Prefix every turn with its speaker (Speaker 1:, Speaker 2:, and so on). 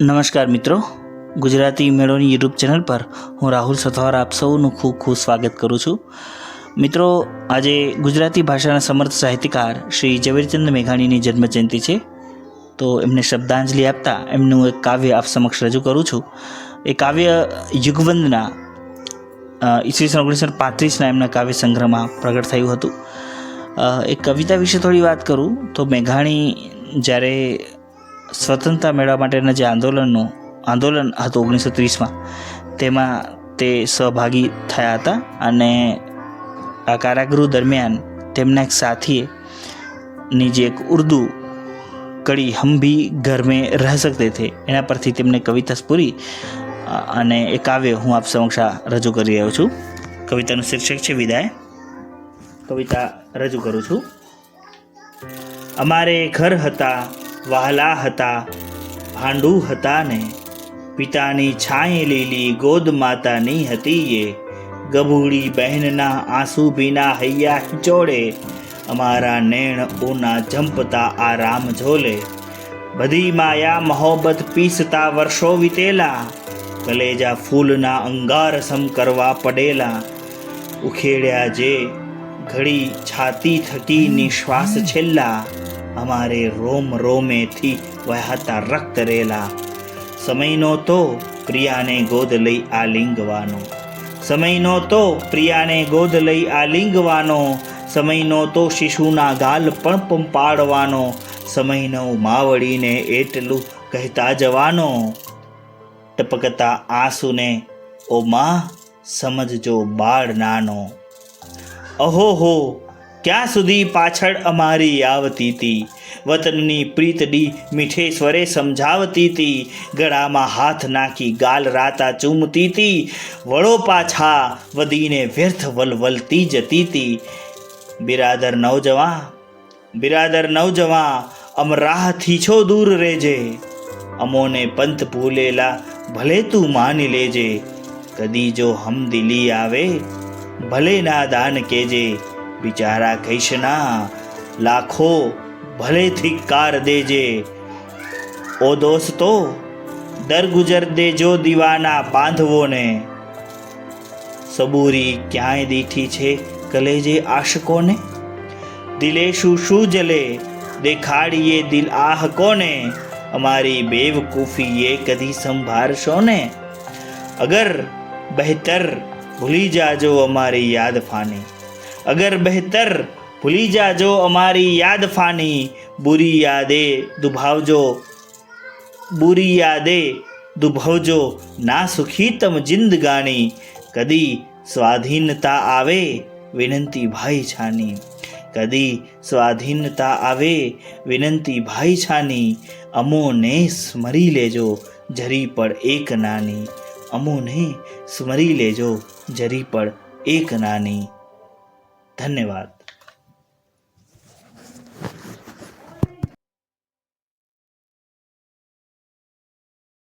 Speaker 1: નમસ્કાર મિત્રો. Gujarati મેળોની YouTube channel પર હું રાહુલ સથવાર આપ સૌનું ખૂબ ખૂબ સ્વાગત કરું છું. મિત્રો, આજે ગુજરાતી ભાષાના સમર્થ સાહિત્યકાર શ્રી ઝવેરચંદ મેઘાણીની જન્મજયંતિ છે. તો એમને શ્રદ્ધાંજલિ આપતા એમનું એક કાવ્ય આપ સમક્ષ રજૂ કરું છું. એ કાવ્ય યુગવંદના ઈસવીસન ઓગણીસો પાંત્રીસના એમના કાવ્ય સંગ્રહમાં પ્રગટ થયું હતું. એ કવિતા વિશે થોડી વાત કરું. તો મેઘાણી જ્યારે સ્વતંત્રતા મેળવવા માટેના જે આંદોલનનું આંદોલન હતું ઓગણીસો ત્રીસમાં તેમાં તે સહભાગી થયા હતા અને આ કારાગૃહ દરમિયાન તેમના એક સાથીએ ની જે એક ઉર્દુ કડી હમ ભી ઘર મેં રહ સકતે થે એના પરથી તેમને કવિતા સ્પૂરી અને એ કાવ્ય હું આપ સમક્ષ રજૂ કરી રહ્યો છું. કવિતાનું શીર્ષક છે વિદાય. કવિતા રજૂ કરું છું. અમારે ઘર હતા વહાલા હતા, ભાંડુ હતા ને પિતાની છાંય લીલી ગોદ માતાની હતી એ ગભૂડી બહેનના આંસુ ભીના હૈયા હિચોડે અમારા નેણ ઓના જંપતા આ રામ ઝોલે. બધી માયા મહોબત પીસતા વર્ષો વીતેલા. કલેજા ફૂલના અંગાર સમ કરવા પડેલા. ઉખેડ્યા જે ઘડી છાતી થકી નિશ્વાસ છેલ્લા. અમારે રોમ રોમેથી વહાતા રક્ત રેલા. સમયનો તો પ્રિયાને ગોદ લઈ આ લિંગવાનો. સમયનો તો પ્રિયાને ગોદ લઈ આ લિંગવાનો. સમયનો તો શિશુના ગાલ પણ પંપાડવાનો. સમયનો માવડીને એટલું કહેતા જવાનો. ટપકતા આંસુને, ઓ માં, સમજજો બાળ નાનો. અહોહો ક્યાં સુધી પાછળ અમારી આવતી હતી વતનની પ્રીતડી મીઠે સ્વરે સમજાવતી હતી ગળામાં હાથ નાખી ગાલ રાતા ચૂમતી હતી વળો પાછા વધીને વ્યર્થ વલવલતી જતી હતી બિરાદર નવજવા બિરાદર નવજવા અમરાહથી છો દૂર રહેજે અમોને પંથ ભૂલેલા ભલે તું માની લેજે. કદી જો હમદિલી આવે, ભલે ના દાન કેજે. બિચારા કૈશના લાખો ભલે ધિક્કાર દેજે. ઓ દોસ્તો, દર ગુજર દેજો દીવાના બાંધવોને. સબૂરી ક્યાંય દીઠી છે કલેજે આશકોને? દિલે શું શું જલે? દેખાડીએ દિલ આહ કોને? અમારી એ કદી સંભાળશો ને અગર બહેતર ભૂલી જાજો અમારી યાદ ફાની. અગર બહેતર ભૂલી જાજો અમારી યાદ ફાની બુરી યાદે દુભાવજો બુરી યાદે દુભવજો ના સુખી તમ જિંદગાની કદી સ્વાધીનતા આવે વિનંતી ભાઈ છાની કદી સ્વાધીનતા આવે વિનંતી ભાઈ છાની અમોને સ્મરી લેજો જરી પડ એક નાની અમોને સ્મરી લેજો જરી પડ એક નાની ધન્યવાદ.